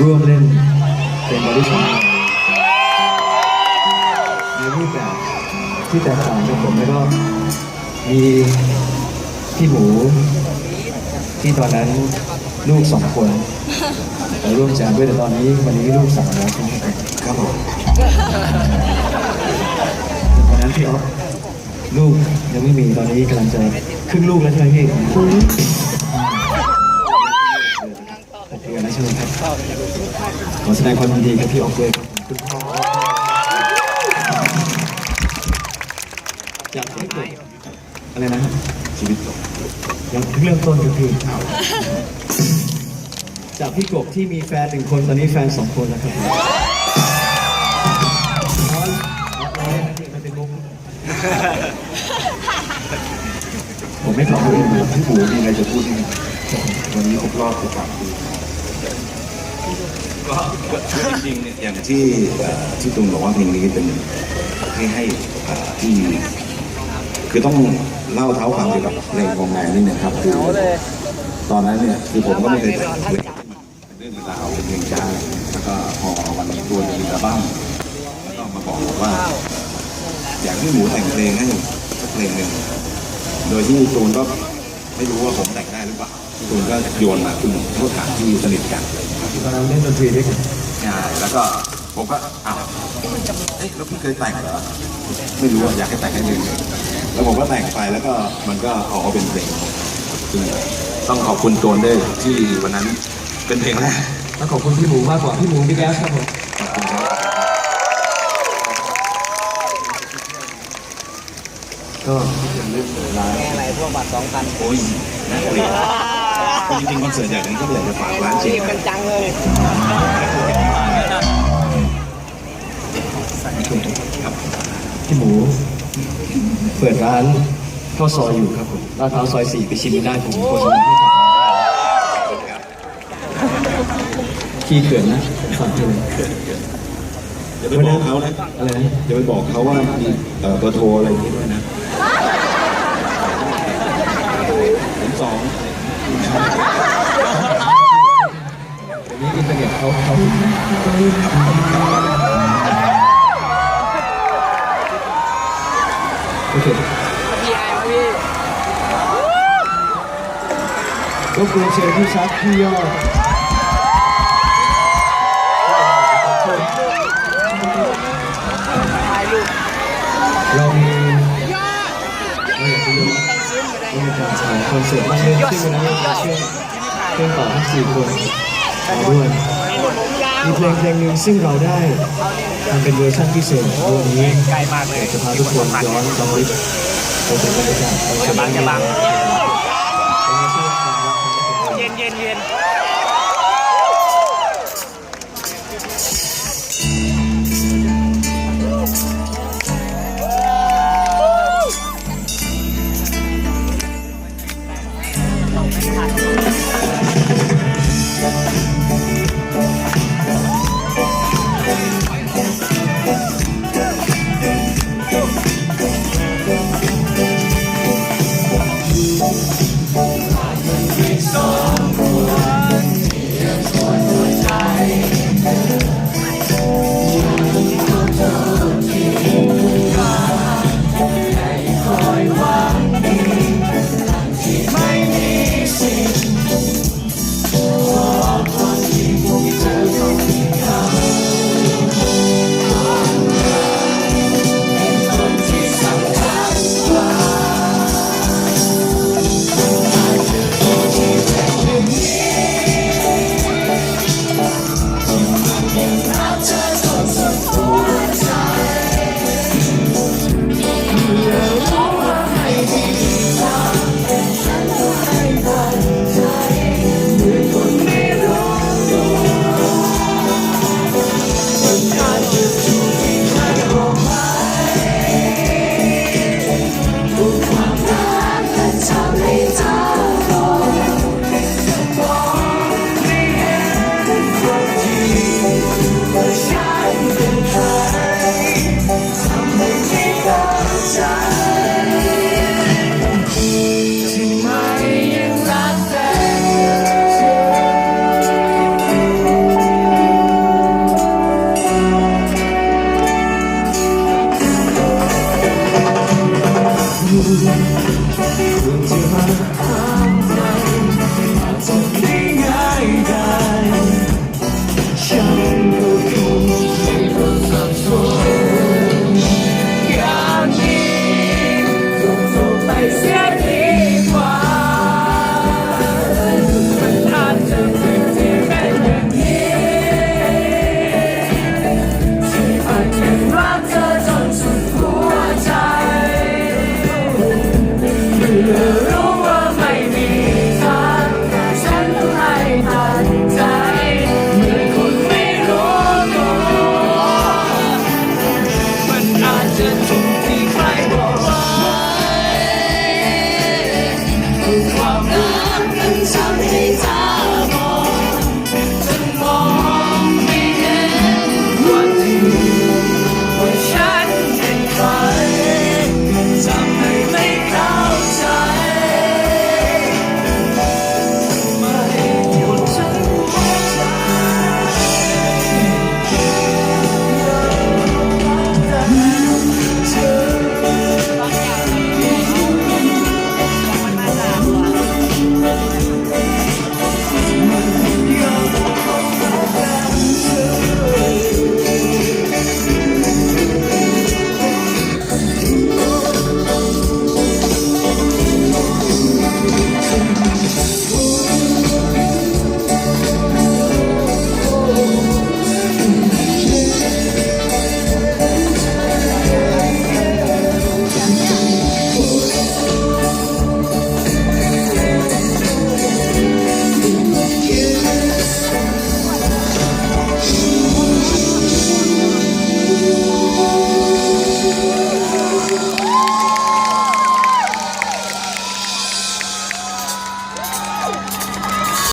ร่วมเล่นเป็นบริษัทในรูปแบบที่แตกต่างจากผมแล้วก็มีพี่หมูที่ตอนนั้นลูกสองคนแต่ร่วมแจมด้วยแต่ตอนนี้วันนี้ลูกสามแล้วครับครับผมตอนนั้นพี่อ๊อฟลูกยังไม่มีตอนนี้กำลังจะครึ่งลูกแล้วใช่ไหมพี่ เดือนแล้วใช่ไหมครับขอแสดงความยินดีกับพี่ออฟด้วยครับคุณพ่อจากที่เกิดอะไรนะครับชีวิตจบยังเพิ่องต้นก็คือจากพี่กบที่มีแฟนหนึ่งคนตอนนี้แฟนสองคนแล้วครับอ๋ออ๋อมันเป็นมุกผมไม่ขอพูดเองนพี่หมูมีอะไรจะพูดไหมวันนี้ครบรอบ13ปี ก็จริงๆอย่างที่ที่ตูนบอกว่าเพลงนี้เป็นให้ให้ที่คือต้องเล่าเท้าความเกี่ยวกับเพลงของนายนี่นะครับคือตอนนั้นเนี่ยคือผมก็ไม่เคยแต่งเพลงเป็นเรื่องราวเป็นเพลงช้าแล้วก็พอวันนี้ตัวมีอัลบั้มแล้วก็มาบอกว่า อยากให้หมูแต่งเพลงให้สักเพลงหนึ่งโดยที่ตูนก็ไม่รู้ว่าผมแต่งได้หรือเปล่าตูนก็โยนมาคือเขาถามที่สนิทกัน ตอนนั้นเล่นดนตรีด้วยกันใช่แล้วก็ผมก็อ้าวเอ๊ะแล้วพี่เคยแต่งเหรอไม่รู้อะอยากให้แต่งให้เพลงหนึ่งแล้วผมก็แต่งไปแล้วก็มันก็ออกมาเป็นเพลงซึ่งต้องขอบคุณตูนด้วยที่วันนั้นเป็นเพลงแรกต้องขอบคุณพี่หมูมากกว่าพี่หมูพี่แก๊สครับผมขอบคุณครับก็เป็นเรื่องเวลาอะไรพวกบัตรสองพันโอ้ยน่าเกลียด จริงๆคอนเสิร์ตใหญ่นี้ก็อยากจะฝากร้านเชียรีงบกันจังเลยครับพี่หมูเปิดร้านข้าวซอยอยู่ครับผมลาดพร้าวซอยสี่ไปชิมได้ผมโฆษณาให้ครับขี้เขินนะฝากด้วยอย่าไปบอกเขานะอะไรนะอย่าไปบอกเขาว่ามีเอ่อเบอร์โทรอะไรอย่างนี้ด้วยนะสอง โอเคพี่ไอ้พี่รบกวนเชิญพี่ชัดพี่ยอดเรามีเราอยากจะรู้ว่ามีการฉายคอนเสิร์ตมากเลยซึ่งวันนั้นเราเชื่อเพื่อนต่อทั้งสี่คนด้วย มีเพลงเพลงหนึ่งซึ่งเราได้ทำเป็นเวอร์ชันพิเศษวันนี้ใกล้มากเลยจะพาทุกคนย้อนย้อนไปถึงบรรยากาศคอนเสิจะบังจะบังเชื่อความรักของทุกคนเย็นเย็นเย็น